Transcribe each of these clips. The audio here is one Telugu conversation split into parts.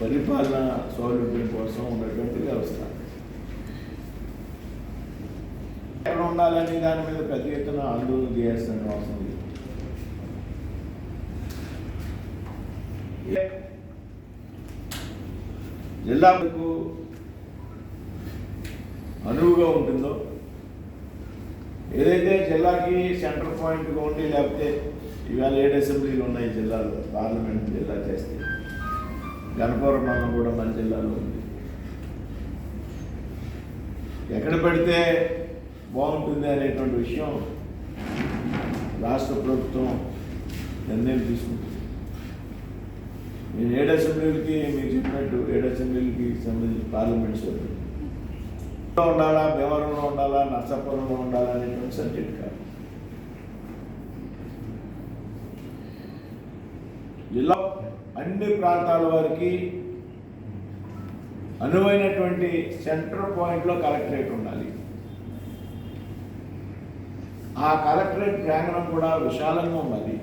పరిపాలన సౌలభ్యం కోసం ఉన్నటువంటి వ్యవస్థ. ఎక్కడ ఉండాలని దాని మీద పెద్ద ఎత్తున ఆందోళన చేయాల్సిన అవసరం లేదు. జిల్లాకు అనువుగా ఉంటుందో ఏదైతే జిల్లాకి సెంటర్ పాయింట్గా ఉండి లేకపోతే ఇవాళ ఏడు అసెంబ్లీలు ఉన్నాయి జిల్లాలో పార్లమెంట్ జిల్లా చేస్తే. గణపవరం మండలం కూడా మన జిల్లాలో ఉంది. ఎక్కడ పెడితే బాగుంటుంది అనేటువంటి విషయం రాష్ట్ర ప్రభుత్వం నిర్ణయం తీసుకుంటుంది. నేను ఏడు అసెంబ్లీలకి మీరు చెప్పినట్టు ఏడు అసెంబ్లీలకి సంబంధించి పార్లమెంట్ సభ్యులు. ఉండాలా భీమవరంలో ఉండాలా నర్సాపురంలో ఉండాలా అనేటువంటి సబ్జెక్ట్ కాదు. జిల్లా అన్ని ప్రాంతాల వారికి అనువైనటువంటి సెంటర్ పాయింట్లో కలెక్టరేట్ ఉండాలి. ఆ కలెక్టరేట్ ప్రాంగణం కూడా విశాలంగా ఉండాలి.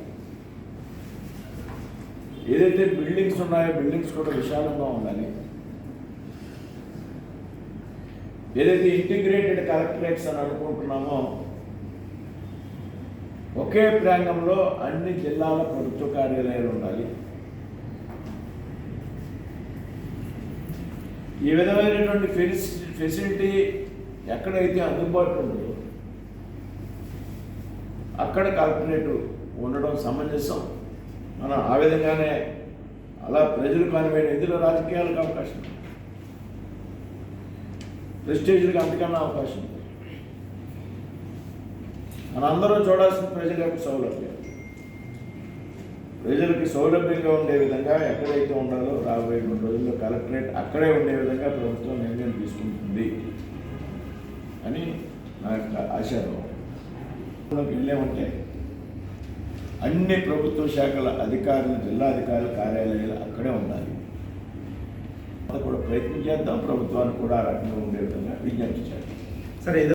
ఏదైతే బిల్డింగ్స్ ఉన్నాయో బిల్డింగ్స్ కూడా విశాలంగా ఉండాలి. ఏదైతే ఇంటిగ్రేటెడ్ కలెక్టరేట్స్ అని అనుకుంటున్నామో ఒకే ప్రాంగంలో అన్ని జిల్లాల ప్రభుత్వ కార్యాలయాలు ఉండాలి. ఈ విధమైనటువంటి ఫెసి- ఫెసిలిటీ ఎక్కడైతే అందుబాటులో ఉందో అక్కడ కలెక్టరేట్ ఉండడం సమంజసం. మనం ఆ విధంగానే అలా ప్రజలకు కానివ్వండి ఇందులో రాజకీయాలకు అవకాశం. ఉంది. అంతకన్నా అవకాశం. ఉంది మనందరం చూడాల్సిన ప్రజలకు సౌలభ్యం. ప్రజలకి సౌలభ్యంగా ఉండే విధంగా ఎక్కడైతే ఉండాలో రాబోయే రెండు రోజుల్లో కలెక్టరేట్ అక్కడే ఉండే విధంగా ప్రభుత్వం నిర్ణయం తీసుకుంటుంది అని నా యొక్క ఆశాభావం. వెళ్ళామంటే అన్ని ప్రభుత్వ శాఖల అధికారులు జిల్లా అధికారుల కార్యాలయాలు అక్కడే ఉండాలి. అది కూడా ప్రయత్నం చేద్దాం. ప్రభుత్వానికి కూడా ఆ రకంగా ఉండే విధంగా విజ్ఞప్తి చేద్దాం సరే